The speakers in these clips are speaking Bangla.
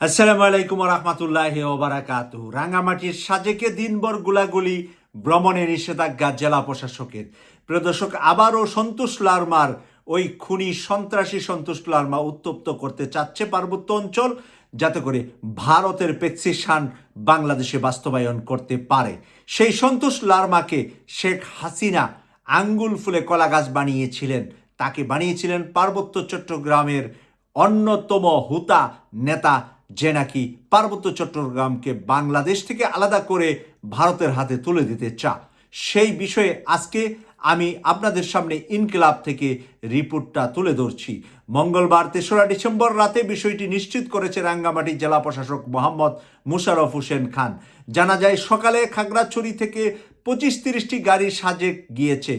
আসসালামু আলাইকুম রহমতুল্লাহ ওবারাকাতু রাঙ্গামাটির সাজেকে দিনভর গুলাগুলি ভ্রমণে নিষেধাজ্ঞা জেলা প্রশাসকের। প্রিয় দর্শক, আবারও সন্তোষ লারমার, ওই খুনি সন্ত্রাসী সন্তোষ লারমা উত্তপ্ত করতে চাচ্ছে পার্বত্য অঞ্চল, যাতে করে ভারতের পেক্সিশান বাংলাদেশে বাস্তবায়ন করতে পারে। সেই সন্তোষ লারমাকে শেখ হাসিনা আঙ্গুল ফুলে কলা গাছ বানিয়েছিলেন। তাকে বানিয়েছিলেন পার্বত্য চট্টগ্রামের অন্যতম হুতা নেতা যে নাকি পার্বত্য চট্টগ্রামকে বাংলাদেশ থেকে আলাদা করে ভারতের হাতে তুলে দিতে চা সেই বিষয়ে আজকে আমি আপনাদের সামনে ইনকিলাব থেকে রিপোর্টটা তুলে ধরছি। মঙ্গলবার তেসরা ডিসেম্বর রাতে বিষয়টি নিশ্চিত করেছে রাঙ্গামাটি জেলা প্রশাসক মোহাম্মদ মুশারফ হোসেন খান। জানা যায়, সকালে খাগড়াছড়ি থেকে পঁচিশ তিরিশটি গাড়ি সাজেক গিয়েছে।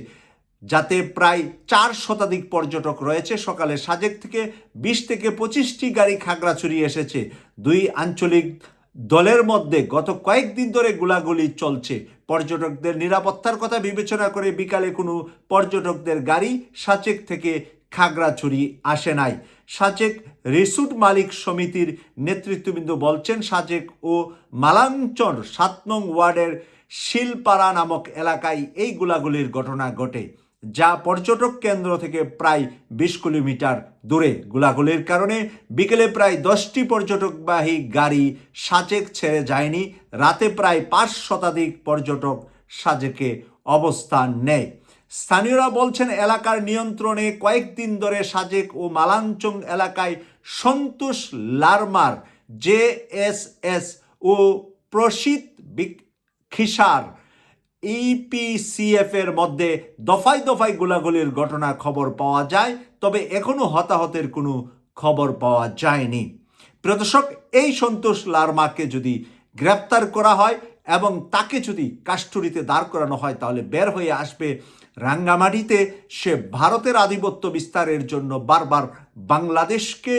যাতে প্রায় চার শতাধিক পর্যটক রয়েছে। সকালে সাজেক থেকে বিশ থেকে পঁচিশটি গাড়ি খাগড়াছড়ি এসেছে। দুই আঞ্চলিক দলের মধ্যে গত কয়েকদিন ধরে গুলাগুলি চলছে। পর্যটকদের নিরাপত্তার কথা বিবেচনা করে বিকালে কোনো পর্যটকদের গাড়ি সাচেক থেকে খাগড়াছড়ি আসে নাই। সাচেক রিসুট মালিক সমিতির নেতৃত্ববৃন্দ বলছেন সাজেক ও মালাঞ্চর সাত নং ওয়ার্ডের শিলপাড়া নামক এলাকায় এই গুলাগুলির ঘটনা ঘটে। যা পর্যটক কেন্দ্র থেকে প্রায় বিশ কিলোমিটার দূরে গোলাগুলির কারণে বিকেলে প্রায় দশটি পর্যটকবাহী গাড়ি সাজেক ছেড়ে যায়নি, রাতে প্রায় পাঁচ শতাধিক পর্যটক সাজেকে অবস্থান নেয়। স্থানীয়রা বলছেন এলাকার নিয়ন্ত্রণে কয়েকদিন ধরে সাজেক ও মালাঞ্চং এলাকায় সন্তোষ লারমার, জে এস এস ও প্রসিত খিসার ইপিসিএফ এর মধ্যে দফায় দফায় গোলাগুলির ঘটনা খবর পাওয়া যায়, তবে এখনও হতাহতের কোনো খবর পাওয়া যায়নি। প্রদর্শক এই সন্তোষ লারমাকে যদি গ্রেপ্তার করা হয় এবং তাকে যদি কাস্টুরিতে দাঁড় করানো হয়, তাহলে বের হয়ে আসবে রাঙ্গামাটিতে। সে ভারতের আধিপত্য বিস্তারের জন্য বারবার বাংলাদেশকে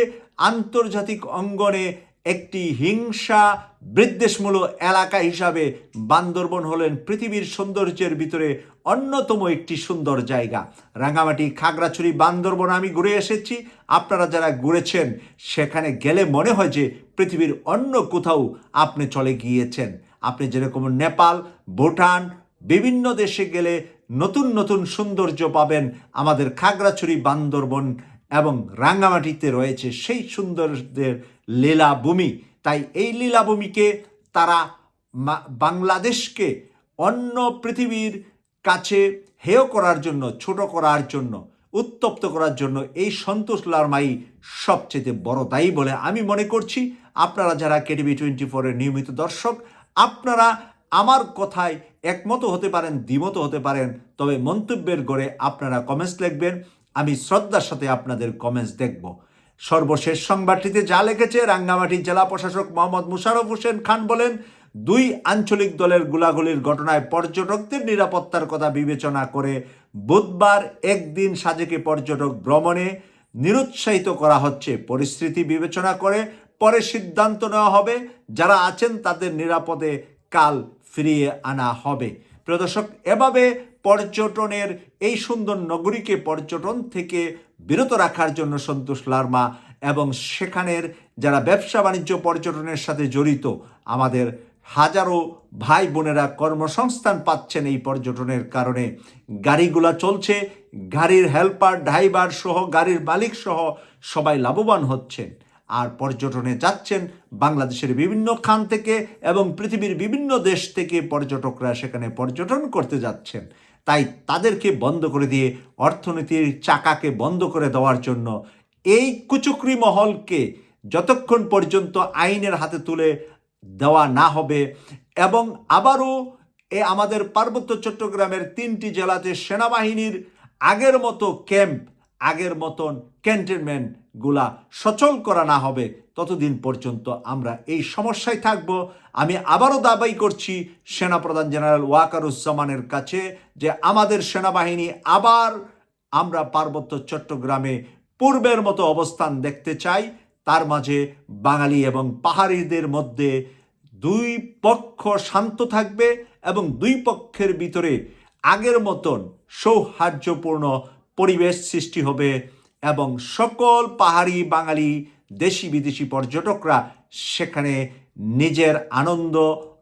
আন্তর্জাতিক অঙ্গনে একটি হিংসা বিদ্বেষমূলক এলাকা হিসাবে বান্দরবন হলেন পৃথিবীর সৌন্দর্যের ভিতরে অন্যতম একটি সুন্দর জায়গা। রাঙামাটি খাগড়াছড়ি, বান্দরবন আমি ঘুরে এসেছি। আপনারা যারা ঘুরেছেন, সেখানে গেলে মনে হয় যে পৃথিবীর অন্য কোথাও আপনি চলে গিয়েছেন। আপনি যেরকম নেপাল, ভুটান, বিভিন্ন দেশে গেলে নতুন নতুন সৌন্দর্য পাবেন। আমাদের খাগড়াছড়ি, বান্দরবন এবং রাঙ্গামাটিতে রয়েছে সেই সৌন্দর্যের লীলাভূমি তাই এই লীলাভূমিকে তারা বাংলাদেশকে অন্য পৃথিবীর কাছে হেয় করার জন্য, ছোট করার জন্য, উত্তপ্ত করার জন্য এই সন্তোষ লারমাই সবচেয়ে বড় দায়ী বলে আমি মনে করছি। আপনারা যারা কেটিভি টোয়েন্টি ফোরের নিয়মিত দর্শক, আপনারা আমার কথায় একমত হতে পারেন, দ্বিমত হতে পারেন, তবে মন্তব্যের গড়ে আপনারা কমেন্টস লিখবেন। আমি শ্রদ্ধার সাথে আপনাদের কমেন্টস দেখব। সর্বশেষ সংবাদটিতে যা লিখেছে রাঙ্গামাটি জেলা প্রশাসক মোহাম্মদ মুশারফ হোসেন খান বলেন, দুই আঞ্চলিক দলের গুলাগুলির ঘটনায় পর্যটকদের নিরাপত্তার কথা বিবেচনা করে বুধবার একদিন সাজেকে পর্যটক ভ্রমণে নিরুৎসাহিত করা হচ্ছে। পরিস্থিতি বিবেচনা করে পরে সিদ্ধান্ত নেওয়া হবে, যারা আছেন তাদের নিরাপদে কাল ফিরিয়ে আনা হবে। প্রদর্শক এভাবে পর্যটনের এই সুন্দর নগরীকে পর্যটন থেকে বিরত রাখার জন্য সন্তোষ লার্মা এবং সেখানের যারা ব্যবসা বাণিজ্য পর্যটনের সাথে জড়িত, আমাদের হাজারো ভাই বোনেরা কর্মসংস্থান পাচ্ছেন এই পর্যটনের কারণে। গাড়িগুলা চলছে, গাড়ির হেল্পার ড্রাইভার সহ, গাড়ির মালিক সহ সবাই লাভবান হচ্ছেন। আর পর্যটনে যাচ্ছেন বাংলাদেশের বিভিন্ন খান থেকে এবং পৃথিবীর বিভিন্ন দেশ থেকে পর্যটকরা সেখানে পর্যটন করতে যাচ্ছেন। তাই তাদেরকে বন্ধ করে দিয়ে অর্থনীতির চাকাকে বন্ধ করে দেওয়ার জন্য এই কুচুকরি মহলকে যতক্ষণ পর্যন্ত আইনের হাতে তুলে দেওয়া না হবে এবং আবারও এ আমাদের পার্বত্য চট্টগ্রামের তিনটি জেলাতে সেনাবাহিনীর আগের মতো ক্যাম্প আগের মতন ক্যান্টনমেন্টগুলা সচল করা না হবে। ততদিন পর্যন্ত আমরা এই সমস্যায় থাকব। আমি আবারও দাবাই করছি সেনাপ্রধান জেনারেল ওয়াকারুজ্জামানের কাছে যে আমাদের সেনাবাহিনী আবার আমরা পার্বত্য চট্টগ্রামে পূর্বের মতো অবস্থান দেখতে চাই। তার মাঝে বাঙালি এবং পাহাড়িদের মধ্যে দুই পক্ষ শান্ত থাকবে এবং দুই পক্ষের ভিতরে আগের মতন সৌহার্দ্যপূর্ণ পরিবেশ সৃষ্টি হবে এবং সকল পাহাড়ি বাঙালি দেশি বিদেশি পর্যটকরা সেখানে নিজের আনন্দ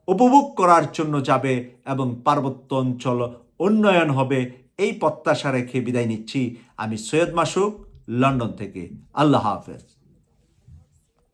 উপভোগ করার জন্য যাবে এবং পার্বত্য অঞ্চল উন্নয়ন হবে, এই প্রত্যাশা রেখে বিদায় নিচ্ছি। আমি সৈয়দ মাসুক, লন্ডন থেকে। আল্লাহ হাফেজ।